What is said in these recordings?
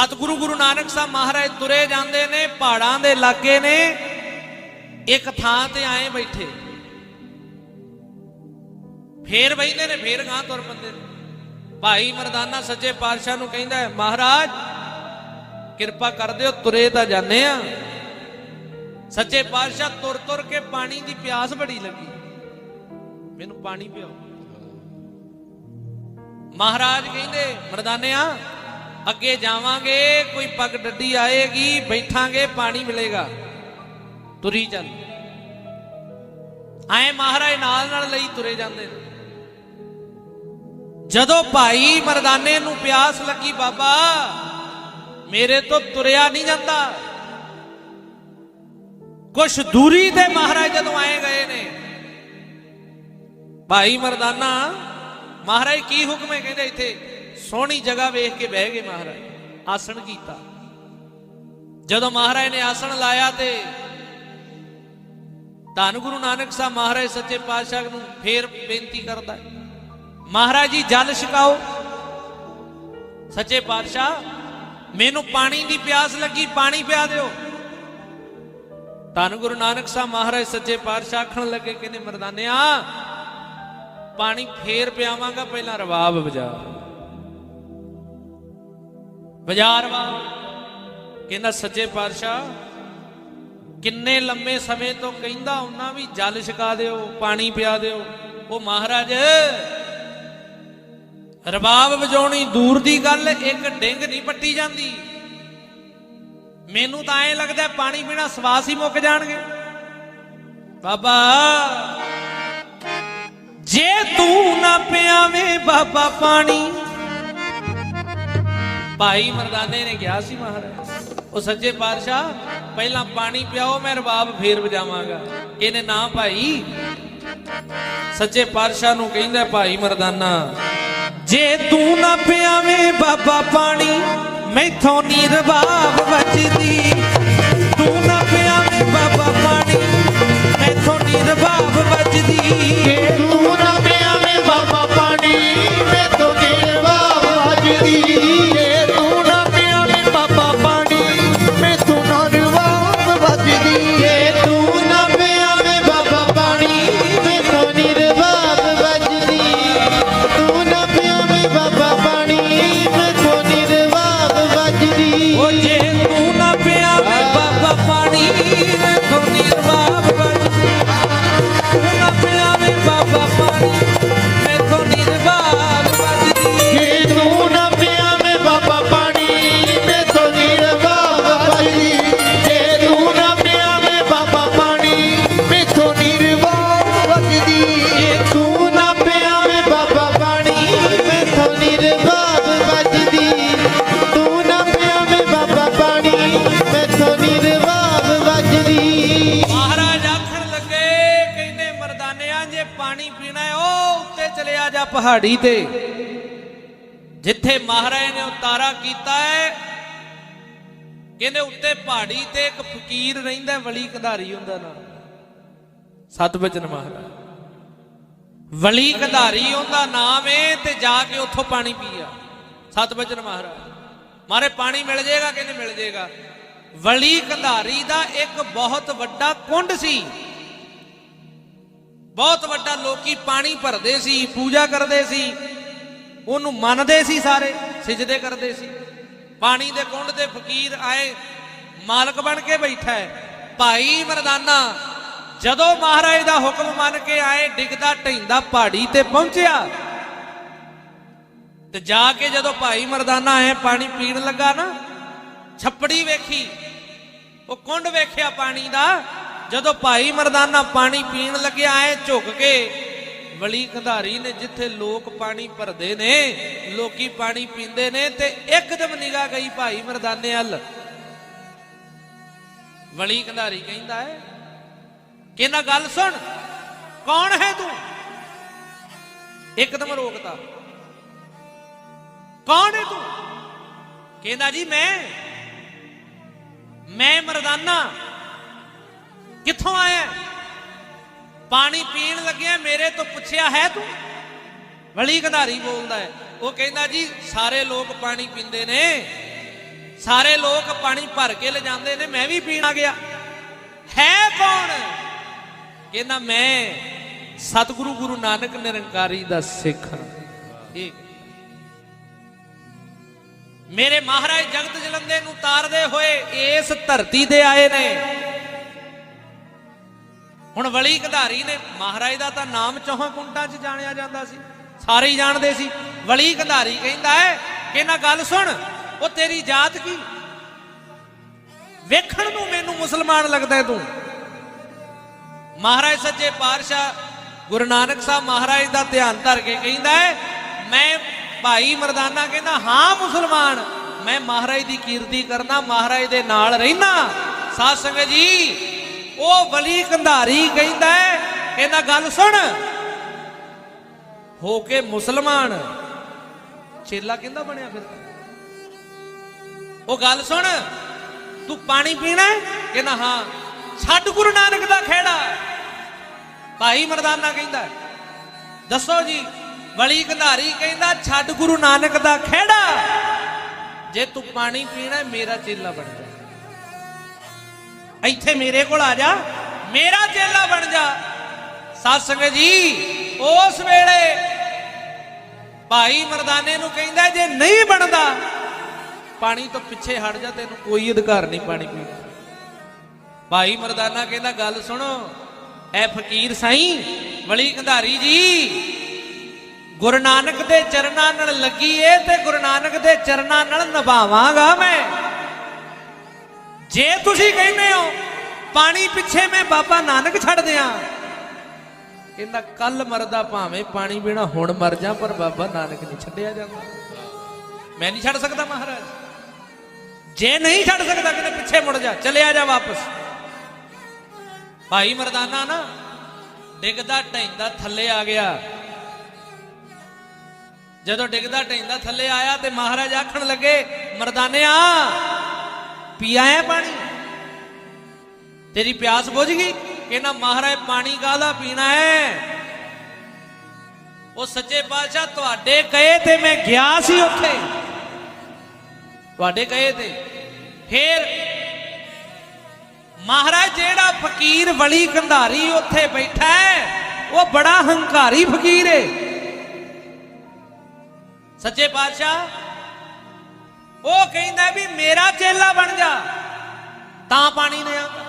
ਸਤਿਗੁਰੂ ਗੁਰੂ ਨਾਨਕ ਸਾਹਿਬ ਮਹਾਰਾਜ ਤੁਰੇ ਜਾਂਦੇ ਨੇ ਪਹਾੜਾਂ ਦੇ ਲਾਗੇ ਨੇ। ਇੱਕ ਥਾਂ ਤੇ ਆਏ ਬੈਠੇ। ਫੇਰ ਬੈਠੇ ਨੇ ਫੇਰ ਗਾਂ ਤੁਰ ਪੰਦੇ ਨੇ। ਭਾਈ ਮਰਦਾਨਾ ਸੱਚੇ ਪਾਤਸ਼ਾਹ ਨੂੰ ਕਹਿੰਦਾ ਹੈ, ਮਹਾਰਾਜ ਕਿਰਪਾ ਕਰ ਦਿਓ ਤੁਰੇ ਤਾਂ ਜਾਂਦੇ ਆ। ਸੱਚੇ ਪਾਤਸ਼ਾਹ ਤੁਰ ਤੁਰ ਕੇ ਪਾਣੀ ਦੀ ਪਿਆਸ ਬੜੀ ਲੱਗੀ। ਮੈਨੂੰ ਪਾਣੀ ਪਿਓ ਮਹਾਰਾਜ ਕਹਿੰਦੇ ਮਰਦਾਨਿਆਂ ਅੱਗੇ ਜਾਵਾਂਗੇ, ਕੋਈ ਪੱਗ ਡੱਡੀ ਆਏਗੀ, ਬੈਠਾਂਗੇ, ਪਾਣੀ ਮਿਲੇਗਾ। ਤੁਰੀ ਚੱਲ। ਆਏ ਮਹਾਰਾਜ ਨਾਲ ਨਾਲ ਲਈ ਤੁਰੇ ਜਾਂਦੇ ਨੇ। ਜਦੋਂ ਭਾਈ ਮਰਦਾਨੇ ਨੂੰ ਪਿਆਸ ਲੱਗੀ, ਬਾਬਾ, ਮੇਰੇ ਤੋਂ ਤੁਰਿਆ ਨਹੀਂ ਜਾਂਦਾ। ਕੁਛ ਦੂਰੀ ਤੇ ਮਹਾਰਾਜ ਜਦੋਂ ਆਏ ਗਏ ਨੇ, ਭਾਈ ਮਰਦਾਨਾ, ਮਹਾਰਾਜ ਕੀ ਹੁਕਮ ਹੈ ਕਹਿੰਦੇ ਇੱਥੇ? ਸੋਹਣੀ ਜਗ੍ਹਾ ਵੇਖ ਕੇ ਬਹਿ ਗਏ ਮਹਾਰਾਜ, ਆਸਣ ਕੀਤਾ। ਜਦੋਂ ਮਹਾਰਾਜ ਨੇ ਆਸਣ ਲਾਇਆ ਤੇ ਧੰਨ ਗੁਰੂ ਨਾਨਕ ਸਾਹਿਬ ਮਹਾਰਾਜ ਸੱਚੇ ਪਾਤਸ਼ਾਹ ਨੂੰ ਫੇਰ ਬੇਨਤੀ ਕਰਦਾ ਹੈ, ਮਹਾਰਾਜ ਜੀ ਜਲ ਛਕਾਓ। ਸੱਚੇ ਪਾਤਸ਼ਾਹ, ਮੈਨੂੰ ਪਾਣੀ ਦੀ ਪਿਆਸ ਲੱਗੀ, ਪਾਣੀ ਪਿਆ ਦਿਓ। ਧੰਨ ਗੁਰੂ ਨਾਨਕ ਸਾਹਿਬ ਮਹਾਰਾਜ ਸੱਚੇ ਪਾਤਸ਼ਾਹ ਆਖਣ ਲੱਗੇ, ਕਹਿੰਦੇ ਮਰਦਾਨਿਆ, ਪਾਣੀ ਫੇਰ ਪਿਆਵਾਂਗਾ, ਪਹਿਲਾਂ ਰਵਾਬ ਵਜਾ। ਵਜਾ ਰਵਾਬ ਕਹਿੰਦਾ ਸੱਚੇ ਪਾਤਸ਼ਾਹ, ਕਿੰਨੇ ਲੰਮੇ ਸਮੇਂ ਤੋਂ ਕਹਿੰਦਾ ਉਹਨਾਂ ਵੀ ਜਲ ਛਕਾ ਦਿਓ, ਪਾਣੀ ਪਿਆ ਦਿਓ। ਉਹ ਮਹਾਰਾਜ, ਰਬਾਬ ਵਜਾਉਣੀ ਦੂਰ ਦੀ ਗੱਲ, ਇੱਕ ਡਿੰਗ ਨਹੀਂ ਪੱਟੀ ਜਾਂਦੀ। ਮੈਨੂੰ ਤਾਂ ਐਂ ਲੱਗਦਾ ਪਾਣੀ ਪੀਣਾ ਸਵਾਸ ਹੀ ਮੁੱਕ ਜਾਣਗੇ। ਬਾਬਾ, ਜੇ ਤੂੰ ਨਾ ਪਿਆਵੇਂ ਬਾਬਾ ਪਾਣੀ ਭਾਈ ਮਰਦਾਨੇ ਨੇ ਕਿਹਾ ਸੀ ਮਹਾਰਾਜ, ਉਹ ਸੱਚੇ ਪਾਤਸ਼ਾਹ, ਪਹਿਲਾਂ ਪਾਣੀ ਪਿਆਓ, ਮੈਂ ਰਬਾਬ ਫੇਰ ਵਜਾਵਾਂਗਾ। ਇਹਨੇ ਨਾ ਭਾਈ, ਸੱਚੇ ਪਾਤਸ਼ਾਹ ਨੂੰ ਕਹਿੰਦਾ, ਭਾਈ ਮਰਦਾਨਾ, ਜੇ ਤੂੰ ਨਾ ਪਿਆਵੇਂ ਬਾਬਾ ਪਾਣੀ, ਮੈਥੋਂ ਨੀ ਰਬਾਬ ਵੱਜਦੀ। ਤੂੰ ਨਾ ਪਿਆਵੇਂ ਬਾਬਾ ਪਾਣੀ, ਮੈਥੋਂ ਨੀ ਰਬਾਬ ਵੱਜਦੀ। ਤੂੰ ਨਾ ਪਿਆਵੇਂ ਬਾਬਾ ਪਾਣੀ ਮੈਂ ਤੋਂ ਨਿਰਵਾਹ ਵੱਜਦੀ। ਪਹਾੜੀ ਤੇ, ਜਿੱਥੇ ਮਹਾਰਾਜ ਨੇ ਉਤਾਰਾ ਕੀਤਾ ਹੈ, ਕਹਿੰਦੇ ਉੱਤੇ ਪਹਾੜੀ ਤੇ ਇੱਕ ਫਕੀਰ ਰਹਿੰਦਾ ਵਲੀ ਕਧਾਰੀ ਹੁੰਦਾ ਨਾ ਸਤਬਚਨ ਮਹਾਰਾਜ। ਵਲੀ ਕਧਾਰੀ ਉਹਦਾ ਨਾਮ ਏ ਤੇ ਜਾ ਕੇ ਉੱਥੋਂ ਪਾਣੀ ਪੀਆ। ਸਤਬਚਨ ਮਹਾਰਾਜ। ਮਾਰੇ, ਪਾਣੀ ਮਿਲ ਜਾਏਗਾ ਕਹਿੰਦੇ ਮਿਲ ਜਾਏਗਾ? ਵਲੀ ਕੰਧਾਰੀ ਦਾ ਇੱਕ ਬਹੁਤ ਵੱਡਾ ਕੁੰਡ ਸੀ। ਬਹੁਤ ਵੱਡਾ ਲੋਕੀ ਪਾਣੀ ਭਰਦੇ ਸੀ, ਪੂਜਾ ਕਰਦੇ ਸੀ। ਉਹਨੂੰ ਮੰਨਦੇ ਸੀ ਸਾਰੇ, ਸਿਜਦੇ ਕਰਦੇ ਸੀ। ਪਾਣੀ ਦੇ ਕੁੰਡ ਦੇ ਫਕੀਰ ਆਏ, ਮਾਲਕ ਬਣ ਕੇ ਬੈਠਾ ਹੈ। ਭਾਈ ਮਰਦਾਨਾ, ਜਦੋਂ ਮਹਾਰਾਜ ਦਾ ਹੁਕਮ ਮੰਨ ਕੇ ਆਏ, ਡਿੱਗਦਾ ਢੈਂਦਾ ਪਹਾੜੀ ਤੇ ਪਹੁੰਚਿਆ। ਤੇ ਜਾ ਕੇ ਜਦੋਂ ਭਾਈ ਮਰਦਾਨਾ ਆਏ, ਪਾਣੀ ਪੀਣ ਲੱਗਾ ਨਾ, ਛੱਪੜੀ ਵੇਖੀ। ਉਹ ਕੁੰਡ ਵੇਖਿਆ ਪਾਣੀ ਦਾ। ਜਦੋਂ ਭਾਈ ਮਰਦਾਨਾ ਪਾਣੀ ਪੀਣ ਲੱਗਿਆ, ਐ ਝੁਕ ਕੇ ਵਲੀ ਕੰਧਾਰੀ ਨੇ ਜਿੱਥੇ ਲੋਕ ਪਾਣੀ ਭਰਦੇ ਨੇ, ਲੋਕੀ ਪਾਣੀ ਪੀਂਦੇ ਨੇ ਤੇ ਇੱਕਦਮ ਨਿਗਾਹ ਗਈ ਭਾਈ ਮਰਦਾਨੇ ਵੱਲ। ਵਲੀ ਕੰਧਾਰੀ ਕਹਿੰਦਾ ਹੈ ਕਿ ਗੱਲ ਸੁਣ? ਕੌਣ ਹੈ ਤੂੰ? ਇੱਕਦਮ ਰੋਕਤਾ ਕੌਣ ਹੈ ਤੂੰ? ਕਹਿੰਦਾ ਜੀ, ਮੈਂ ਮੈਂ ਮਰਦਾਨਾ। ਕਿੱਥੋਂ ਆਇਆ? ਪਾਣੀ ਪੀਣ ਲੱਗਿਆ, ਮੇਰੇ ਤੋਂ ਪੁੱਛਿਆ, ਹੈ ਤੂੰ? ਵਲੀ ਗਧਾਰੀ ਬੋਲਦਾ ਹੈ। ਉਹ ਕਹਿੰਦਾ ਜੀ, ਸਾਰੇ ਲੋਕ ਪਾਣੀ ਪੀਂਦੇ ਨੇ। ਸਾਰੇ ਲੋਕ ਪਾਣੀ ਭਰ ਕੇ ਲੈ ਜਾਂਦੇ ਨੇ, ਮੈਂ ਵੀ ਪੀਣ ਆ ਗਿਆ। ਹੈ ਕੌਣ? ਕਹਿੰਦਾ, ਮੈਂ ਸਤਿਗੁਰੂ ਗੁਰੂ ਨਾਨਕ ਨਿਰੰਕਾਰੀ ਦਾ ਸਿੱਖ ਹਾਂ। ਇਹ ਮੇਰੇ ਮਹਾਰਾਜ ਜਗਤ ਜਲੰਦੇ ਨੂੰ ਤਾਰਦੇ ਹੋਏ ਇਸ ਧਰਤੀ ਦੇ ਆਏ ਨੇ। ਹੁਣ ਵਲੀ ਕੰਧਾਰੀ ਨੇ, ਮਹਾਰਾਜ ਦਾ ਤਾਂ ਨਾਮ ਚੌਹਾਂ ਕੁੰਟਾਂ 'ਚ ਜਾਣਿਆ ਜਾਂਦਾ ਸੀ, ਸਾਰੇ ਹੀ ਜਾਣਦੇ ਸੀ। ਵਲੀ ਕੰਧਾਰੀ ਕਹਿੰਦਾ ਹੈ ਕਿ ਨਾ ਗੱਲ ਸੁਣ, ਉਹ ਤੇਰੀ ਜਾਤ ਕੀ? ਵੇਖਣ ਨੂੰ ਮੈਨੂੰ ਮੁਸਲਮਾਨ ਲੱਗਦਾ ਤੂੰ। ਮਹਾਰਾਜ ਸੱਚੇ ਪਾਤਸ਼ਾਹ ਗੁਰੂ ਨਾਨਕ ਸਾਹਿਬ ਮਹਾਰਾਜ ਦਾ ਧਿਆਨ ਧਰ ਕੇ ਕਹਿੰਦਾ ਹੈ, ਮੈਂ ਭਾਈ ਮਰਦਾਨਾ ਕਹਿੰਦਾ, ਹਾਂ ਮੁਸਲਮਾਨ, ਮੈਂ ਮਹਾਰਾਜ ਦੀ ਕੀਰਤੀ ਕਰਨਾ ਮਹਾਰਾਜ ਦੇ ਨਾਲ ਰਹਿਣਾ ਸਾਧ ਸੰਗਤ ਜੀ ਉਹ ਵਲੀ ਕੰਧਾਰੀ ਕਹਿੰਦਾ ਹੈ ਕਹਿੰਦਾ ਗੱਲ ਸੁਣ। ਹੋ ਕੇ ਮੁਸਲਮਾਨ। ਚੇਲਾ ਕਹਿੰਦਾ ਬਣਿਆ ਫਿਰ। ਉਹ ਗੱਲ ਸੁਣ, ਤੂੰ ਪਾਣੀ ਪੀਣਾ ਕਹਿੰਦਾ, ਹਾਂ। ਛੱਡ ਗੁਰੂ ਨਾਨਕ ਦਾ ਖੇੜਾ ਭਾਈ ਮਰਦਾਨਾ ਕਹਿੰਦਾ ਦੱਸੋ ਜੀ, ਵਲੀ ਕੰਧਾਰੀ ਕਹਿੰਦਾ, ਛੱਡ ਗੁਰੂ ਨਾਨਕ ਦਾ ਖੇੜਾ। ਜੇ ਤੂੰ ਪਾਣੀ ਪੀਣਾ ਮੇਰਾ ਚੇਲਾ ਬਣ ਜਾ। ਇੱਥੇ ਮੇਰੇ ਕੋਲ ਆ ਜਾ, ਮੇਰਾ ਚੇਲਾ ਬਣ ਜਾ। ਸਤਸੰਗ ਜੀ, ਉਸ ਵੇਲੇ ਭਾਈ ਮਰਦਾਨੇ ਨੂੰ ਕਹਿੰਦਾ, ਜੇ ਨਹੀਂ ਬਣਦਾ, ਪਾਣੀ ਤੋਂ ਪਿੱਛੇ ਹਟ ਜਾ, ਤੈਨੂੰ ਕੋਈ ਅਧਿਕਾਰ ਨਹੀਂ ਪਾਣੀ ਪੀਣ ਦਾ। ਭਾਈ ਮਰਦਾਨਾ ਕਹਿੰਦਾ, ਗੱਲ ਸੁਣੋ, ਐ ਫਕੀਰ ਸਾਈਂ ਵਲੀ ਕੰਧਾਰੀ ਜੀ, ਗੁਰੂ ਨਾਨਕ ਦੇ ਚਰਨਾਂ ਨਾਲ ਲੱਗੀ ਏ ਤੇ ਗੁਰੂ ਨਾਨਕ ਦੇ ਚਰਨਾਂ ਨਾਲ ਨਿਭਾਵਾਂਗਾ ਮੈਂ। ਜੇ ਤੁਸੀਂ ਕਹਿੰਦੇ ਹੋ, ਪਾਣੀ ਪਿੱਛੇ ਮੈਂ ਬਾਬਾ ਨਾਨਕ ਛੱਡ ਦਿਆਂ, ਕਹਿੰਦਾ, ਕੱਲ ਮਰਦਾ ਭਾਵੇਂ ਪਾਣੀ ਪੀਣਾ ਹੁਣ ਮਰ ਜਾ, ਪਰ ਬਾਬਾ ਨਾਨਕ ਨਹੀਂ ਛੱਡਿਆ ਜਾਂਦਾ। ਮੈਂ ਨਹੀਂ ਛੱਡ ਸਕਦਾ ਮਹਾਰਾਜ। ਜੇ ਨਹੀਂ ਛੱਡ ਸਕਦਾ, ਕਿਤੇ ਪਿੱਛੇ ਮੁੜ ਜਾ, ਚਲਿਆ ਜਾ ਵਾਪਸ। ਭਾਈ ਮਰਦਾਨਾ ਨਾ, ਡਿੱਗਦਾ ਢੈਂਦਾ ਥੱਲੇ ਆ ਗਿਆ। ਜਦੋਂ ਡਿੱਗਦਾ ਢੈਂਦਾ ਥੱਲੇ ਆਇਆ ਤੇ ਮਹਾਰਾਜ ਆਖਣ ਲੱਗੇ, ਮਰਦਾਨਿਆ ਪੀਆ ਹੈ ਪਾਣੀ? ਤੇਰੀ ਪਿਆਸ ਬੁਝ ਗਈ? ਕਹਿੰਦਾ, ਮਹਾਰਾਜ, ਪਾਣੀ ਕਾਹਦਾ ਪੀਣਾ ਹੈ? ਉਹ ਸੱਚੇ ਪਾਤਸ਼ਾਹ, ਤੁਹਾਡੇ ਕਹੇ ਤੇ ਮੈਂ ਗਿਆ ਸੀ ਉੱਥੇ। ਤੁਹਾਡੇ ਕਹੇ ਤੇ। ਫੇਰ ਮਹਾਰਾਜ, ਜਿਹੜਾ ਫਕੀਰ ਵਲੀ ਕੰਧਾਰੀ ਉੱਥੇ ਬੈਠਾ ਹੈ, ਉਹ ਬੜਾ ਹੰਕਾਰੀ ਫਕੀਰ ਹੈ ਸੱਚੇ ਪਾਤਸ਼ਾਹ ਉਹ ਕਹਿੰਦਾ ਵੀ ਮੇਰਾ ਚੇਲਾ ਬਣ ਜਾ। ਤਾਂ ਪਾਣੀ ਨੇ ਆਉਂਦਾ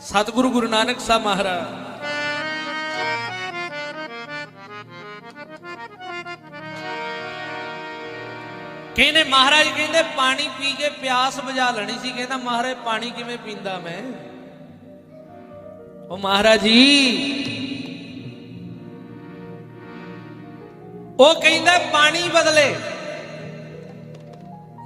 ਸਤਿਗੁਰੂ ਗੁਰੂ ਨਾਨਕ ਸਾਹਿਬ ਮਹਾਰਾਜ। ਕਹਿੰਦੇ ਮਹਾਰਾਜ ਕਹਿੰਦੇ ਪਾਣੀ ਪੀ ਕੇ ਪਿਆਸ ਬੁਝਾ ਲੈਣੀ ਸੀ। ਕਹਿੰਦਾ ਮਹਾਰਾਜ ਪਾਣੀ ਕਿਵੇਂ ਪੀਂਦਾ ਮੈਂ? ਉਹ ਮਹਾਰਾਜ ਜੀ, ਉਹ ਕਹਿੰਦਾ ਪਾਣੀ ਬਦਲੇ।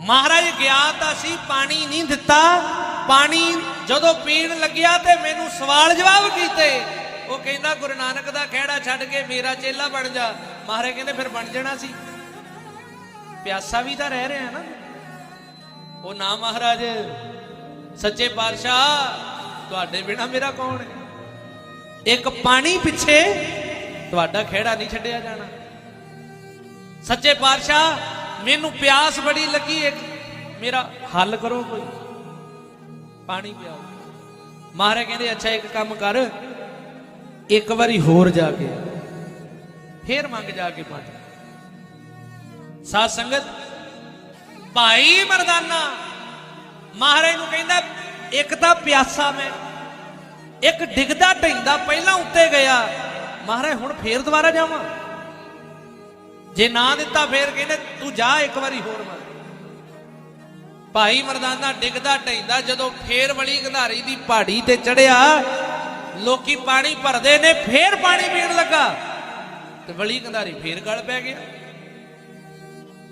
ਮਹਾਰਾਜ ਗਿਆ ਤਾਂ ਸੀ, ਪਾਣੀ ਨਹੀਂ ਦਿੱਤਾ। ਪਾਣੀ ਜਦੋਂ ਪੀਣ ਲੱਗਿਆ ਤੇ ਮੈਨੂੰ ਸਵਾਲ ਜਵਾਬ ਕੀਤੇ। ਉਹ ਕਹਿੰਦਾ, ਗੁਰੂ ਨਾਨਕ ਦਾ ਖਹਿੜਾ ਛੱਡ ਕੇ ਮੇਰਾ ਚੇਲਾ ਬਣ ਜਾ। ਮਹਾਰਾਜ ਕਹਿੰਦੇ, ਫਿਰ ਬਣ ਜਾਣਾ ਸੀ। ਪਿਆਸਾ ਵੀ ਤਾਂ ਰਹਿ ਰਿਹਾ ਨਾ। ਉਹ ਨਾ ਮਹਾਰਾਜ, ਸੱਚੇ ਪਾਤਸ਼ਾਹ, ਤੁਹਾਡੇ ਬਿਨਾ ਮੇਰਾ ਕੌਣ ਹੈ? ਇੱਕ ਪਾਣੀ ਪਿੱਛੇ ਤੁਹਾਡਾ ਖਹਿੜਾ ਨਹੀਂ ਛੱਡਿਆ ਜਾਣਾ। ਸੱਚੇ ਪਾਤਸ਼ਾਹ ਮੈਨੂੰ ਪਿਆਸ ਬੜੀ ਲੱਗੀ ਇੱਕ। ਮੇਰਾ ਹੱਲ ਕਰੋ ਕੋਈ। ਪਾਣੀ ਪਿਆਓ। ਮਹਾਰਾਜ ਕਹਿੰਦੇ, ਅੱਛਾ, ਇੱਕ ਕੰਮ ਕਰ। ਇੱਕ ਵਾਰੀ ਹੋਰ ਜਾ ਕੇ। ਫੇਰ ਮੰਗ ਜਾ ਕੇ ਪਾਣੀ ਸਾਧ ਸੰਗਤ, ਭਾਈ ਮਰਦਾਨਾ, ਮਹਾਰਾਜ ਨੂੰ ਕਹਿੰਦਾ, ਇੱਕ ਤਾਂ ਪਿਆਸਾ ਮੈਂ। ਇੱਕ ਡਿੱਗਦਾ ਢੈਂਦਾ ਪਹਿਲਾਂ ਉੱਤੇ ਗਿਆ। ਮਹਾਰਾਜ, ਹੁਣ ਫੇਰ ਦੁਬਾਰਾ ਜਾਵਾਂ? ਜੇ ਨਾ ਦਿੱਤਾ ਫੇਰ ਕਹਿੰਦੇ ਤੂੰ ਜਾ ਇੱਕ ਵਾਰੀ ਹੋਰ ਮੰਗ ਭਾਈ ਮਰਦਾਨਾ ਡਿੱਗਦਾ ਢੈਂਦਾ ਜਦੋਂ ਫੇਰ ਵਲੀ ਗੰਧਾਰੀ ਦੀ ਪਹਾੜੀ ਤੇ ਚੜਿਆ, ਲੋਕੀ ਪਾਣੀ ਭਰਦੇ ਨੇ, ਫੇਰ ਪਾਣੀ ਪੀਣ ਲੱਗਾ। ਤੇ ਵਲੀ ਗੰਧਾਰੀ ਫੇਰ ਗਲ ਪੈ ਗਿਆ।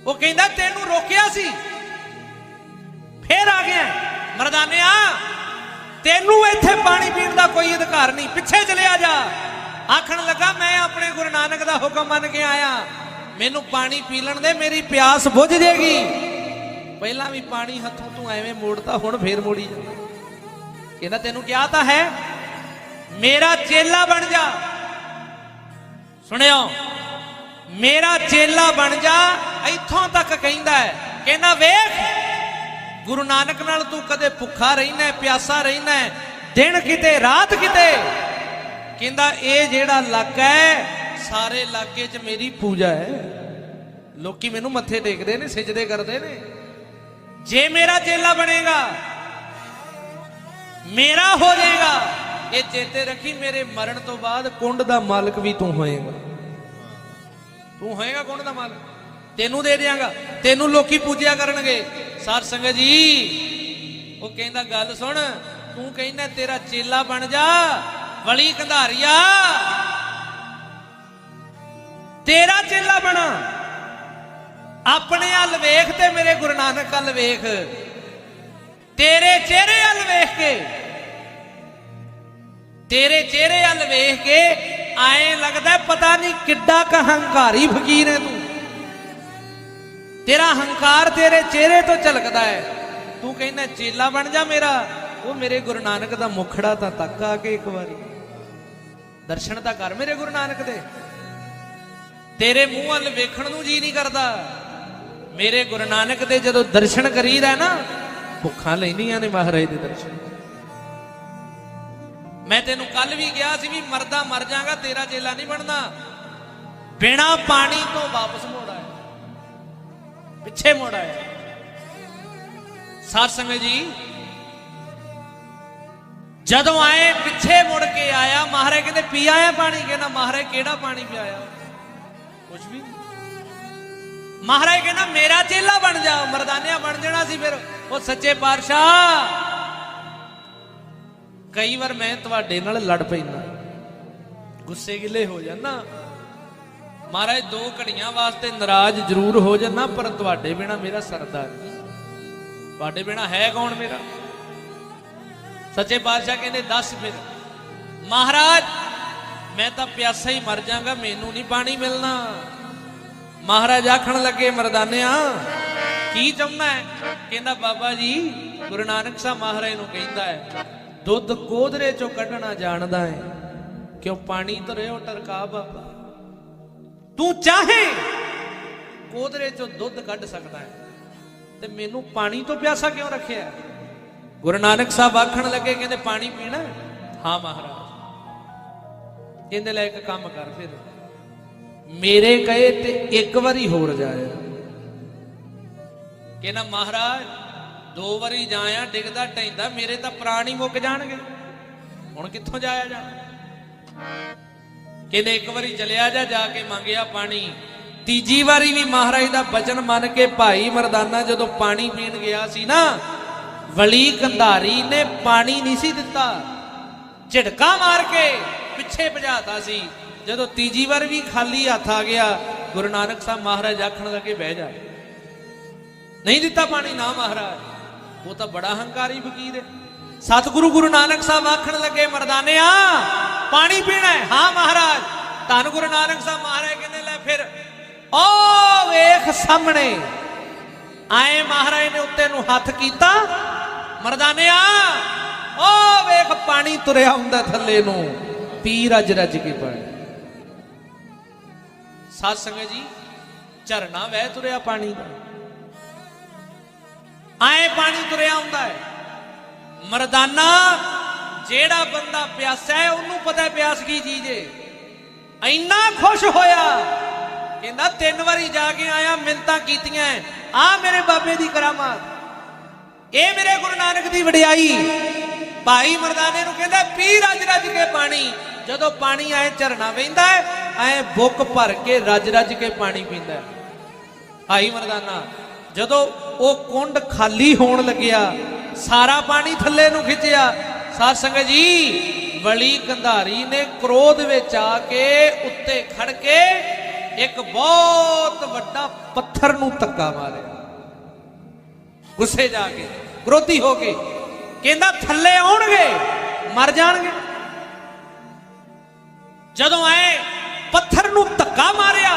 ਉਹ ਕਹਿੰਦਾ, ਤੈਨੂੰ ਰੋਕਿਆ ਸੀ। ਫੇਰ ਆ ਗਿਆ। ਮਰਦਾਨਿਆ, ਤੈਨੂੰ ਇੱਥੇ ਪਾਣੀ ਪੀਣ ਦਾ ਕੋਈ ਅਧਿਕਾਰ ਨਹੀਂ। ਪਿੱਛੇ ਚਲਿਆ ਜਾ। ਆਖਣ ਲੱਗਾ, ਮੈਂ ਆਪਣੇ ਗੁਰੂ ਨਾਨਕ ਦਾ ਹੁਕਮ ਮੰਨ ਕੇ ਆਇਆ। ਮੈਨੂੰ ਪਾਣੀ ਪੀ ਲੈਣ ਦੇ, ਮੇਰੀ ਪਿਆਸ ਬੁੱਝ ਜੇਗੀ। ਪਹਿਲਾਂ ਵੀ ਪਾਣੀ ਹੱਥੋਂ ਤੂੰ ਐਵੇਂ ਮੋੜਤਾ, ਹੁਣ ਫੇਰ ਮੋੜੀ ਜਾ। ਕਹਿੰਦਾ ਤੈਨੂੰ ਕਿਹਾ ਤਾਂ ਹੈ, ਮੇਰਾ ਚੇਲਾ ਬਣ ਜਾ। ਸੁਣਿਓ, ਮੇਰਾ ਚੇਲਾ ਬਣ ਜਾ, ਇੱਥੋਂ ਤੱਕ ਕਹਿੰਦਾ ਹੈ। ਕਹਿੰਦਾ, ਵੇਖ, ਗੁਰੂ ਨਾਨਕ ਨਾਲ ਤੂੰ ਕਦੇ ਭੁੱਖਾ ਰਹਿਣਾ ਪਿਆਸਾ ਰਹਿਣਾ ਦਿਨ ਕਿਤੇ, ਰਾਤ ਕਿਤੇ। ਕਹਿੰਦਾ, ਇਹ ਜਿਹੜਾ ਇਲਾਕਾ ਹੈ ਸਾਰੇ ਇਲਾਕੇ 'ਚ ਮੇਰੀ ਪੂਜਾ ਹੈ। ਲੋਕੀ ਮੈਨੂੰ ਮੱਥੇ ਟੇਕਦੇ ਨੇ, ਸਿਜਦੇ ਕਰਦੇ ਨੇ। ਜੇ ਮੇਰਾ ਚੇਲਾ ਬਣੇਗਾ, ਮੇਰਾ ਹੋ ਜਾਏਗਾ, ਇਹ ਚੇਤੇ ਰੱਖੀ ਮੇਰੇ ਮਰਨ ਤੋਂ ਬਾਅਦ ਕੁੰਡ ਦਾ ਮਾਲਕ ਵੀ ਤੂੰ ਹੋਏਗਾ। ਤੂੰ ਹੋਏਗਾ ਕੁੰਡ ਦਾ ਮਾਲਕ? ਤੈਨੂੰ ਦੇ ਦਿਆਂਗਾ। ਤੈਨੂੰ ਲੋਕੀ ਪੂਜਿਆ ਕਰਨਗੇ। ਸਾਧ ਸੰਗਤ ਜੀ, ਉਹ ਕਹਿੰਦਾ, ਗੱਲ ਸੁਣ, ਤੂੰ ਕਹਿੰਦਾ ਤੇਰਾ ਚੇਲਾ ਬਣ ਜਾ, ਵਲੀ ਕੰਧਾਰੀਆ। ਤੇਰਾ ਚੇਲਾ ਬਣਾ। ਆਪਣੇ ਵੱਲ ਵੇਖ ਤੇ ਮੇਰੇ ਗੁਰੂ ਨਾਨਕ ਵੱਲ ਵੇਖ। ਤੇਰੇ ਚਿਹਰੇ ਵੱਲ ਵੇਖ ਕੇ। ਤੇਰੇ ਚਿਹਰੇ ਵੱਲ ਵੇਖ ਕੇ ਐਂ ਲੱਗਦਾ ਪਤਾ ਨਹੀਂ ਕਿੱਡਾ ਕ ਹੰਕਾਰੀ ਫਕੀਰ ਹੈ ਤੂੰ। ਤੇਰਾ ਹੰਕਾਰ ਤੇਰੇ ਚਿਹਰੇ ਤੋਂ ਝਲਕਦਾ ਹੈ। ਤੂੰ ਕਹਿੰਦਾ ਚੇਲਾ ਬਣ ਜਾ ਮੇਰਾ। ਉਹ ਮੇਰੇ ਗੁਰੂ ਨਾਨਕ ਦਾ ਮੁਖੜਾ ਤਾਂ ਤੱਕ ਆ ਕੇ ਇੱਕ ਵਾਰੀ। ਦਰਸ਼ਨ ਤਾਂ ਕਰ ਮੇਰੇ ਗੁਰੂ ਨਾਨਕ ਦੇ। ਤੇਰੇ ਮੂੰਹ ਵੱਲ ਵੇਖਣ ਨੂੰ ਜੀ ਨਹੀਂ ਕਰਦਾ। ਮੇਰੇ ਗੁਰੂ ਨਾਨਕ ਦੇ ਜਦੋਂ ਦਰਸ਼ਨ ਕਰੀਦਾ ਨਾ, ਭੁੱਖਾਂ ਲੈਂਦੀਆਂ ਨੇ ਮਹਾਰਾਜ ਦੇ ਦਰਸ਼ਨ। ਮੈਂ ਤੈਨੂੰ ਕੱਲ ਵੀ ਕਿਹਾ ਸੀ ਵੀ ਮਰਦਾ ਮਰ ਜਾਗਾ ਤੇਰਾ ਚੇਲਾ ਨਹੀਂ ਬਣਨਾ ਬਿਨਾ ਪਾਣੀ ਤੋਂ ਵਾਪਸ ਮੁੜ ਆਇਆ। ਪਿੱਛੇ ਮੁੜ ਆਇਆ। ਸਾਧ ਸੰਗਤ ਜੀ, ਜਦੋਂ ਆਏ, ਪਿੱਛੇ ਮੁੜ ਕੇ ਆਇਆ, ਮਹਾਰਾਜ ਕਹਿੰਦੇ, ਪੀ ਆਇਆ ਪਾਣੀ? ਕਹਿੰਦਾ, ਮਹਾਰਾਜ, ਕਿਹੜਾ ਪਾਣੀ ਪਿਆਇਆ? ਕੁਝ ਵੀ। ਮਹਾਰਾਜ ਕਹਿੰਦਾ, ਮੇਰਾ ਚੇਲਾ ਬਣ ਜਾ, ਮਰਦਾਨਿਆ ਬਣ ਜਾਣਾ ਸੀ ਫਿਰ। ਉਹ ਸੱਚੇ ਪਾਤਸ਼ਾਹ, ਕਈ ਵਾਰ ਮੈਂ ਤੁਹਾਡੇ ਨਾਲ ਲੜ ਪੈਂਦਾ। ਗੁੱਸੇ ਗਿਲੇ ਹੋ ਜਾਂਦਾ। ਮਹਾਰਾਜ, ਦੋ ਘੜੀਆਂ ਵਾਸਤੇ ਨਾਰਾਜ਼ ਜ਼ਰੂਰ ਹੋ ਜਾਂਦਾ, ਪਰ ਤੁਹਾਡੇ ਬਿਨਾ ਮੇਰਾ ਸਰਦਾ ਨਹੀਂ। ਤੁਹਾਡੇ ਬਿਨਾ ਹੈ ਕੌਣ ਮੇਰਾ? ਸੱਚੇ ਪਾਤਸ਼ਾਹ ਕਹਿੰਦੇ, ਦੱਸ ਫਿਰ। ਮਹਾਰਾਜ ਮੈਂ ਤਾਂ ਪਿਆਸਾ ਹੀ ਮਰ ਜਾਗਾ, ਮੈਨੂੰ ਨਹੀਂ ਪਾਣੀ ਮਿਲਣਾ। ਮਹਾਰਾਜ ਆਖਣ ਲੱਗੇ, ਮਰਦਾਨਿਆ, ਕੀ ਚਾਹੁੰਦਾ ਹੈ? ਕਹਿੰਦਾ, ਬਾਬਾ ਜੀ, ਗੁਰੂ ਨਾਨਕ ਸਾਹਿਬ ਮਹਾਰਾਜ ਨੂੰ ਕਹਿੰਦਾ ਹੈ, ਦੁੱਧ ਕੋਧਰੇ ਚੋਂ ਕੱਢਣਾ ਜਾਣਦਾ ਹੈ, ਕਿਉਂ ਪਾਣੀ ਧਰਿਓ ਟਰਕਾ ਬਾਬਾ। ਤੂੰ ਚਾਹੇ ਕੋਧਰੇ ਚੋਂ ਦੁੱਧ ਕੱਢ ਸਕਦਾ ਹੈ, ਤੇ ਮੈਨੂੰ ਪਾਣੀ ਤੋਂ ਪਿਆਸਾ ਕਿਉਂ ਰੱਖਿਆ ਗੁਰੂ ਨਾਨਕ ਸਾਹਿਬ ਆਖਣ ਲੱਗੇ, ਕਹਿੰਦੇ, ਪਾਣੀ ਪੀਣਾ ਹਾਂ ਮਹਾਰਾਜ। ਇਹਦੇ ਲਈ ਇੱਕ ਕੰਮ ਕਰ ਫਿਰ। ਮੇਰੇ ਕਹੇ ਤੇ ਇੱਕ ਵਾਰੀ ਹੋਰ ਜਾਇਆ। ਕਹਿੰਦਾ, ਮਹਾਰਾਜ, ਦੋ ਵਾਰੀ ਜਾਇਆ, ਡਿੱਗਦਾ ਟੈਂਦਾ ਮੇਰੇ ਤਾਂ ਪ੍ਰਾਣ ਹੀ ਮੁੱਕ ਜਾਣਗੇ। ਹੁਣ ਕਿੱਥੋਂ ਜਾਇਆ ਜਾ ਕਹਿੰਦੇ, ਇੱਕ ਵਾਰੀ ਚਲਿਆ ਜਾ ਜਾ ਕੇ ਮੰਗਿਆ ਪਾਣੀ। ਤੀਜੀ ਵਾਰੀ ਵੀ ਮਹਾਰਾਜ ਦਾ ਬਚਨ ਮੰਨ ਕੇ ਭਾਈ ਮਰਦਾਨਾ ਜਦੋਂ ਪਾਣੀ ਪੀਣ ਗਿਆ ਸੀ ਨਾ, ਵਲੀ ਕੰਧਾਰੀ ਨੇ ਪਾਣੀ ਨਹੀਂ ਸੀ ਦਿੱਤਾ। ਝਟਕਾ ਮਾਰ ਕੇ ਪਿੱਛੇ ਭਜਾਤਾ ਸੀ। ਜਦੋਂ ਤੀਜੀ ਵਾਰ ਵੀ ਖਾਲੀ ਹੱਥ ਆ ਗਿਆ, ਗੁਰੂ ਨਾਨਕ ਸਾਹਿਬ ਮਹਾਰਾਜ ਆਖਣ ਲੱਗੇ, ਬਹਿ ਜਾ। ਨਹੀਂ ਦਿੱਤਾ ਪਾਣੀ ਨਾ ਮਹਾਰਾਜ। ਉਹ ਤਾਂ ਬੜਾ ਹੰਕਾਰੀ ਫਕੀਰ ਹੈ। ਸਤਿਗੁਰੂ ਗੁਰੂ ਨਾਨਕ ਸਾਹਿਬ ਆਖਣ ਲੱਗੇ, ਮਰਦਾਨਿਆ, ਪਾਣੀ ਪੀਣਾ ਹੈ। ਹਾਂ ਮਹਾਰਾਜ। ਧੰਨ ਗੁਰੂ ਨਾਨਕ ਸਾਹਿਬ ਮਹਾਰਾਜ ਕਹਿੰਦੇ, ਲੈ ਫਿਰ ਓ ਵੇਖ ਸਾਹਮਣੇ। ਆਏ ਮਹਾਰਾਜ ਨੇ ਉੱਤੇ ਨੂੰ ਹੱਥ ਕੀਤਾ। ਮਰਦਾਨਿਆ ਓ ਵੇਖ, ਪਾਣੀ ਤੁਰਿਆ ਹੁੰਦਾ ਥੱਲੇ ਨੂੰ। ਪੀ ਰੱਜ ਰੱਜ ਕੇ ਪਾਣੀ ਸਾਧ ਸੰਗਤ ਜੀ, ਝਰਨਾ ਵਹਿ ਤੁਰਿਆ ਪਾਣੀ ਦਾ। ਆਏ ਪਾਣੀ ਤੁਰਿਆ ਹੁੰਦਾ ਹੈ। ਮਰਦਾਨਾ, ਜਿਹੜਾ ਬੰਦਾ ਪਿਆਸਾ ਹੈ, ਉਹਨੂੰ ਪਤਾ ਹੈ ਪਿਆਸ ਕੀ ਚੀਜ਼ ਹੈ। ਇੰਨਾ ਖੁਸ਼ ਹੋਇਆ, ਕਹਿੰਦਾ ਤਿੰਨ ਵਾਰੀ ਜਾ ਕੇ ਆਇਆ ਮਿੰਤਾਂ ਕੀਤੀਆਂ ਆ ਮੇਰੇ ਬਾਬੇ ਦੀ ਕਰਾਮਾਤ। ਇਹ ਮੇਰੇ ਗੁਰੂ ਨਾਨਕ ਦੀ ਵਡਿਆਈ। ਭਾਈ ਮਰਦਾਨੇ ਨੂੰ ਕਹਿੰਦਾ ਪੀ ਰੱਜ ਰੱਜ ਕੇ ਪਾਣੀ। ਜਦੋਂ ਪਾਣੀ ਆਏ ਝਰਨਾ ਵਹਿੰਦਾ ਹੈ, ਐ ਬੁੱਕ ਭਰ ਕੇ ਰੱਜ ਰੱਜ ਕੇ ਪਾਣੀ ਪੀਂਦਾ ਆਈ ਮਰਦਾਨਾ, ਜਦੋਂ ਉਹ ਕੁੰਡ ਖਾਲੀ ਹੋਣ ਲੱਗਿਆ, ਸਾਰਾ ਪਾਣੀ ਥੱਲੇ ਨੂੰ ਖਿੱਚਿਆ, ਸਾਧ ਸੰਗਤ ਜੀ, ਵਲੀ ਕੰਧਾਰੀ ਨੇ ਕ੍ਰੋਧ ਵਿੱਚ ਆ ਕੇ ਉੱਤੇ ਖੜ ਕੇ ਇੱਕ ਬਹੁਤ ਵੱਡਾ ਪੱਥਰ ਨੂੰ ਧੱਕਾ ਮਾਰਿਆ। ਗੁੱਸੇ ਜਾ ਕੇ ਕ੍ਰੋਧੀ ਹੋ ਕੇ, ਕਹਿੰਦਾ ਥੱਲੇ ਆਉਣਗੇ, ਮਰ ਜਾਣਗੇ। ਜਦੋਂ ਐ ਪੱਥਰ ਨੂੰ ਧੱਕਾ ਮਾਰਿਆ,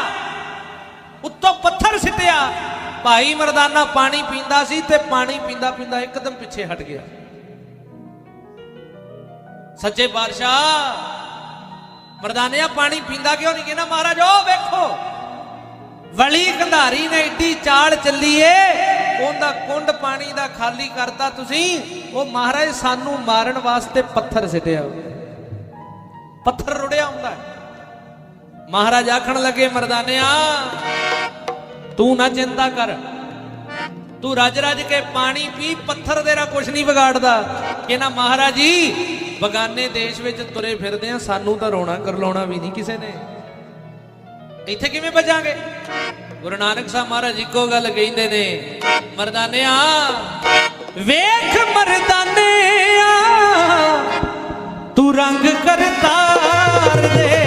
ਉੱਤੋਂ ਪੱਥਰ ਸਿੱਟਿਆ, ਭਾਈ ਮਰਦਾਨਾ ਪਾਣੀ ਪੀਂਦਾ ਸੀ ਤੇ ਪਾਣੀ ਪੀਂਦਾ ਪੀਂਦਾ ਇੱਕਦਮ ਪਿੱਛੇ ਹਟ ਗਿਆ। ਸੱਚੇ ਬਾਦਸ਼ਾਹ, ਮਰਦਾਨਿਆ ਪਾਣੀ ਪੀਂਦਾ ਕਿਉਂ ਨਹੀਂ ਕਹਿੰਦਾ, ਮਹਾਰਾਜ, ਉਹ ਵੇਖੋ, ਵਲੀ ਕੰਧਾਰੀ ਨੇ ਏਡੀ ਚਾਲ ਚੱਲੀ ਏ ਕਹਿੰਦਾ ਕੁੰਡ ਪਾਣੀ ਦਾ ਖਾਲੀ ਕਰਤਾ ਤੁਸੀਂ, ਉਹ ਮਹਾਰਾਜ ਸਾਨੂੰ ਮਾਰਨ ਵਾਸਤੇ ਪੱਥਰ ਸਿੱਟਿਆ। ਪੱਥਰ ਰੁੜਿਆ ਹੁੰਦਾ ਹੈ। ਮਹਾਰਾਜ ਆਖਣ ਲੱਗੇ, ਮਰਦਾਨਿਆ, ਤੂੰ ਨਾ ਚਿੰਤਾ ਕਰ। ਤੂੰ ਰੱਜ ਰੱਜ ਕੇ ਪਾਣੀ ਪੀ, ਪੱਥਰ ਤੇਰਾ ਕੁਛ ਨਹੀਂ ਵਿਗਾੜਦਾ। ਕਿ ਮਹਾਰਾਜ ਜੀ ਬਗਾਨੇ ਦੇਸ਼ ਵਿੱਚ ਤੁਰੇ ਫਿਰਦੇ ਆ, ਸਾਨੂੰ ਤਾਂ ਰੋਣਾ ਕਰਲਾਉਣਾ ਵੀ ਨਹੀਂ ਕਿਸੇ ਨੇ। ਇੱਥੇ ਕਿਵੇਂ ਬਚਾਂਗੇ ਗੁਰੂ ਨਾਨਕ ਸਾਹਿਬ ਮਹਾਰਾਜ ਇੱਕੋ ਗੱਲ ਕਹਿੰਦੇ ਨੇ, ਮਰਦਾਨਿਆ, ਵੇਖ ਮਰਦਾਨੇ ਤੂੰ ਰੰਗ ਕਰਤਾਰ ਦੇ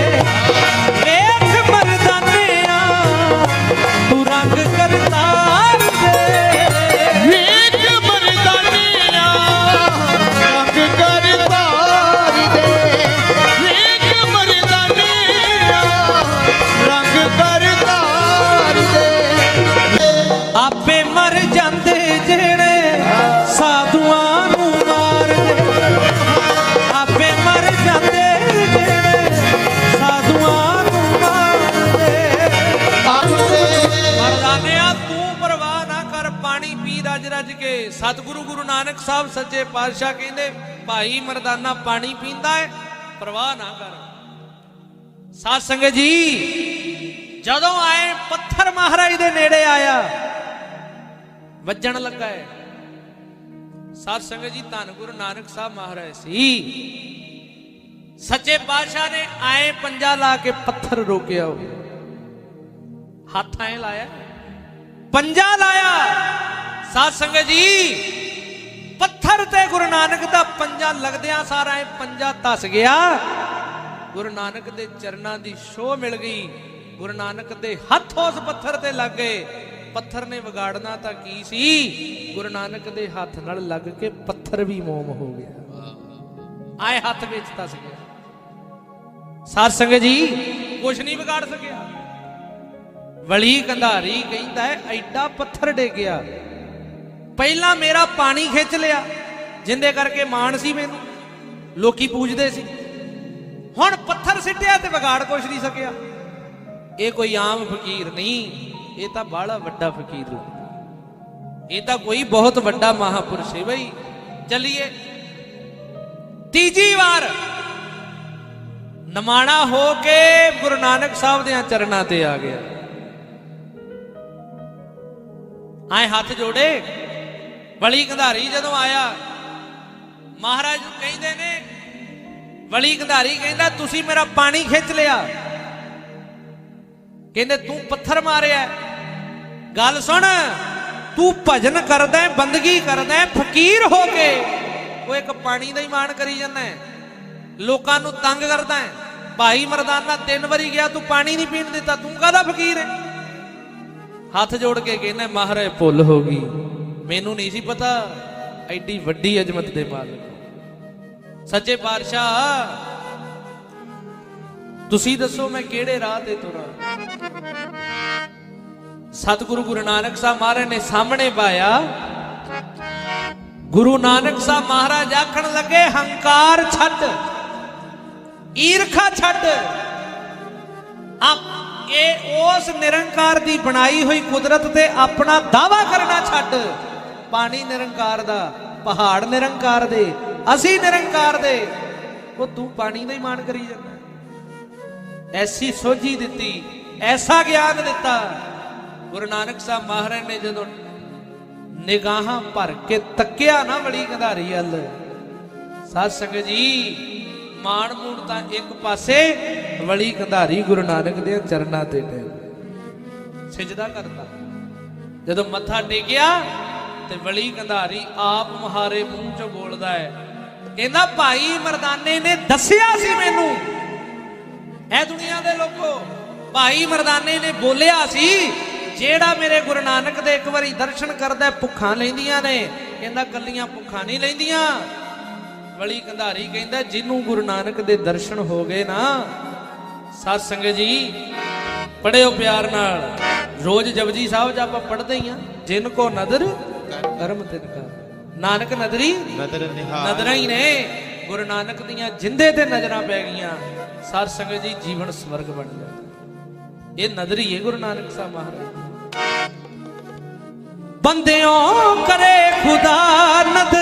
ਸਾਹਿਬ ਸੱਚੇ ਪਾਤਸ਼ਾਹ ਕਹਿੰਦੇ, ਭਾਈ ਮਰਦਾਨਾ ਪਾਣੀ ਪੀਂਦਾ ਹੈ ਪਰਵਾਹ ਨਾ ਕਰ। ਸਾਧ ਸੰਗਤ ਜੀ, ਜਦੋਂ ਆਏ, ਪੱਥਰ ਮਹਾਰਾਜ ਦੇ ਨੇੜੇ ਆਇਆ, ਵੱਜਣ ਲੱਗਾ ਹੈ ਸਾਧ ਸੰਗਤ ਜੀ, ਧੰਨ ਗੁਰੂ ਨਾਨਕ ਸਾਹਿਬ ਮਹਾਰਾਜ ਸੀ। ਸੱਚੇ ਪਾਤਸ਼ਾਹ ਨੇ ਆਏ, ਪੰਜਾ ਲਾ ਕੇ ਪੱਥਰ ਰੋਕਿਆ ਉਹ। ਹੱਥ ਐ ਲਾਇਆ। ਪੰਜਾ ਲਾਇਆ। ਸਾਧ ਸੰਗਤ ਜੀ ਪੱਥਰ ਤੇ ਗੁਰੂ ਨਾਨਕ ਦਾ ਪੰਜਾ ਲੱਗਦਿਆਂ ਸਾਰਾ ਇਹ ਪੰਜਾ ਧਸ ਗਿਆ। ਗੁਰੂ ਨਾਨਕ ਦੇ ਚਰਨਾਂ ਦੀ ਸ਼ੋਅ ਮਿਲ ਗਈ। ਗੁਰੂ ਨਾਨਕ ਦੇ ਹੱਥ ਉਸ ਪੱਥਰ ਤੇ ਲੱਗ ਗਏ। ਪੱਥਰ ਨੇ ਵਿਗਾੜਨਾ ਤਾਂ ਕੀ ਸੀ? ਗੁਰੂ ਨਾਨਕ ਦੇ ਹੱਥ ਨਾਲ ਲੱਗ ਕੇ ਪੱਥਰ ਵੀ ਮੋਮ ਹੋ ਗਿਆ। ਆਏ ਹੱਥ ਵਿੱਚ ਧਸ ਗਿਆ। ਸਾਧ ਸੰਗਤ ਜੀ, ਕੁਛ ਨਹੀਂ ਵਿਗਾੜ ਸਕਿਆ। ਵਲੀ ਕੰਧਾਰੀ ਕਹਿੰਦਾ ਹੈ, ਐਡਾ ਪੱਥਰ ਡੇਗਿਆ ਪਹਿਲਾਂ ਮੇਰਾ ਪਾਣੀ ਖਿੱਚ ਲਿਆ, ਜਿੰਦੇ ਕਰਕੇ ਮਾਣ ਸੀ ਮੈਨੂੰ। ਲੋਕੀ ਪੂਜਦੇ ਸੀ। ਹੁਣ ਪੱਥਰ ਸਿੱਟਿਆ ਤੇ ਵਿਗਾੜ ਕੁਛ ਨਹੀਂ ਸਕਿਆ। ਇਹ ਕੋਈ ਆਮ ਫਕੀਰ ਨਹੀਂ, ਇਹ ਤਾਂ ਬਾਹਲਾ ਵੱਡਾ ਫਕੀਰ ਲੱਗਦਾ ਇਹ ਤਾਂ ਕੋਈ ਬਹੁਤ ਵੱਡਾ ਮਹਾਪੁਰਸ਼ ਹੈ ਬਈ। ਚਲਿਏ। ਤੀਜੀ ਵਾਰ ਨਮਾਣਾ ਹੋ ਕੇ ਗੁਰੂ ਨਾਨਕ ਸਾਹਿਬ ਦੇ ਚਰਨਾਂ ਤੇ ਆ ਗਿਆ। ਆਏ ਹੱਥ ਜੋੜੇ। ਵਲੀ ਕੰਧਾਰੀ ਜਦੋਂ ਆਇਆ, ਮਹਾਰਾਜ ਨੂੰ ਕਹਿੰਦੇ ਨੇ, ਵਲੀ ਕੰਧਾਰੀ ਕਹਿੰਦਾ, ਤੁਸੀਂ ਮੇਰਾ ਪਾਣੀ ਖਿੱਚ ਲਿਆ। ਕਹਿੰਦੇ, ਤੂੰ ਪੱਥਰ ਮਾਰਿਆ ਗੱਲ ਸੁਣ, ਤੂੰ ਭਜਨ ਕਰਦਾ ਹੈ, ਬੰਦਗੀ ਕਰਦਾ ਹੈ, ਫਕੀਰ ਹੋ ਕੇ। ਉਹ ਇੱਕ ਪਾਣੀ ਦਾ ਹੀ ਮਾਣ ਕਰੀ ਜਾਂਦਾ ਹੈ। ਲੋਕਾਂ ਨੂੰ ਤੰਗ ਕਰਦਾ ਹੈ। ਭਾਈ ਮਰਦਾਨਾ, ਤਿੰਨ ਵਾਰੀ ਗਿਆ, ਤੂੰ ਪਾਣੀ ਨਹੀਂ ਪੀਣ ਦਿੱਤਾ, ਤੂੰ ਕਾਹਦਾ ਫਕੀਰ ਹੈ? ਹੱਥ ਜੋੜ ਕੇ ਕਹਿੰਦਾ, ਮਹਾਰਾਜ, ਭੁੱਲ ਹੋ ਗਈ। ਮੈਨੂੰ ਨਹੀਂ ਸੀ ਪਤਾ ਐਡੀ ਵੱਡੀ ਅਜ਼ਮਤ ਦੇ ਮਾਲਕ ਸੱਚੇ ਪਾਤਸ਼ਾਹ, ਤੁਸੀਂ ਦੱਸੋ ਮੈਂ ਕਿਹੜੇ ਰਾਹ ਤੇ ਤੁਰਾਂ? ਸਤਿਗੁਰੂ ਗੁਰੂ ਨਾਨਕ ਸਾਹਿਬ ਮਹਾਰਾਜ ਨੇ ਸਾਹਮਣੇ ਪਾਇਆ। ਗੁਰੂ ਨਾਨਕ ਸਾਹਿਬ ਮਹਾਰਾਜ ਆਖਣ ਲੱਗੇ, ਹੰਕਾਰ ਛੱਡ, ਈਰਖਾ ਛੱਡ। ਆਪ ਇਹ ਉਸ ਨਿਰੰਕਾਰ ਦੀ ਬਣਾਈ ਹੋਈ ਕੁਦਰਤ ਤੇ ਆਪਣਾ ਦਾਵਾ ਕਰਨਾ ਛੱਡ। ਪਾਣੀ ਨਿਰੰਕਾਰ ਦਾ, ਪਹਾੜ ਨਿਰੰਕਾਰ ਦੇ, ਅਸੀਂ ਨਿਰੰਕਾਰ ਦੇ। ਉਹ ਤੂੰ ਪਾਣੀ ਦਾ ਹੀ ਮਾਣ ਕਰੀ ਜਾਂਦਾ। ਐਸੀ ਸੋਝੀ ਦਿੱਤੀ, ਐਸਾ ਗਿਆਨ ਦਿੱਤਾ। ਗੁਰੂ ਨਾਨਕ ਸਾਹਿਬ ਮਹਾਰਾਜ ਨੇ ਜਦੋਂ ਨਿਗਾਹਾਂ ਭਰ ਕੇ ਤੱਕਿਆ ਨਾ ਬੜੀ ਗੰਧਾਰੀ ਵੱਲ, ਸਾਧ ਸੰਗਤ ਜੀ, ਮਾਣ ਮੂਣ ਤਾਂ ਇੱਕ ਪਾਸੇ, ਵਲੀ ਗੰਧਾਰੀ ਗੁਰੂ ਨਾਨਕ ਦੇ ਚਰਨਾਂ ਤੇ ਟੇ ਸਿਜਦਾ ਕਰਦਾ। ਜਦੋਂ ਮੱਥਾ ਟੇਕਿਆ ਤੇ ਵਲੀ ਗੰਧਾਰੀ ਆਪ ਮਹਾਰੇ ਮੂੰਹ ਚੋਂ ਬੋਲਦਾ ਹੈ। ਕਹਿੰਦਾ ਭਾਈ ਮਰਦਾਨੇ ਨੇ ਦੱਸਿਆ ਸੀ ਮੈਨੂੰ। ਇਹ ਦੁਨੀਆ ਦੇ ਲੋਕੋ, ਭਾਈ ਮਰਦਾਨੇ ਨੇ ਬੋਲਿਆ ਸੀ, ਜਿਹੜਾ ਮੇਰੇ ਗੁਰੂ ਨਾਨਕ ਦੇ ਇੱਕ ਵਾਰੀ ਦਰਸ਼ਨ ਕਰਦਾ, ਭੁੱਖਾਂ ਲੈਂਦੀਆਂ ਨੇ। ਕਹਿੰਦਾ, ਕੱਲੀਆਂ ਭੁੱਖਾਂ ਨਹੀਂ ਲੈਂਦੀਆਂ। ਵਲੀ ਕੰਧਾਰੀ ਕਹਿੰਦਾ, ਜਿਹਨੂੰ ਗੁਰੂ ਨਾਨਕ ਦੇ ਦਰਸ਼ਨ ਹੋ ਗਏ ਨਾ ਸਾਧ ਸੰਗਤ ਜੀ, ਪੜਿਓ ਪਿਆਰ ਨਾਲ। ਰੋਜ਼ ਜਪਜੀ ਸਾਹਿਬ ਜਦ ਆਪਾਂ ਪੜ੍ਹਦੇ ਹੀ ਆ ਜਿਨ ਕੋ ਨਦਰ ਕਰਮ ਤਿਨ ਕਾ। ਨਾਨਕ ਨਦਰੀ ਨਦਰ ਨਿਹਾਲ। ਨਜ਼ਰਾਂ ਹੀ ਨੇ। ਗੁਰੂ ਨਾਨਕ ਦੀਆਂ ਜਿੰਦੇ ਤੇ ਨਜ਼ਰਾਂ ਪੈ ਗਈਆਂ। ਸਾਧ ਸੰਗਤ ਜੀ ਜੀਵਨ ਸਵਰਗ ਬਣ ਗਿਆ। ਇਹ ਨਜ਼ਰੀ ਹੈ ਗੁਰੂ ਨਾਨਕ ਸਾਹਿਬ ਮਹਾਰਾਜ ਬੰਦਿਓ ਕਰੇ ਖੁਦਾ ਨਦ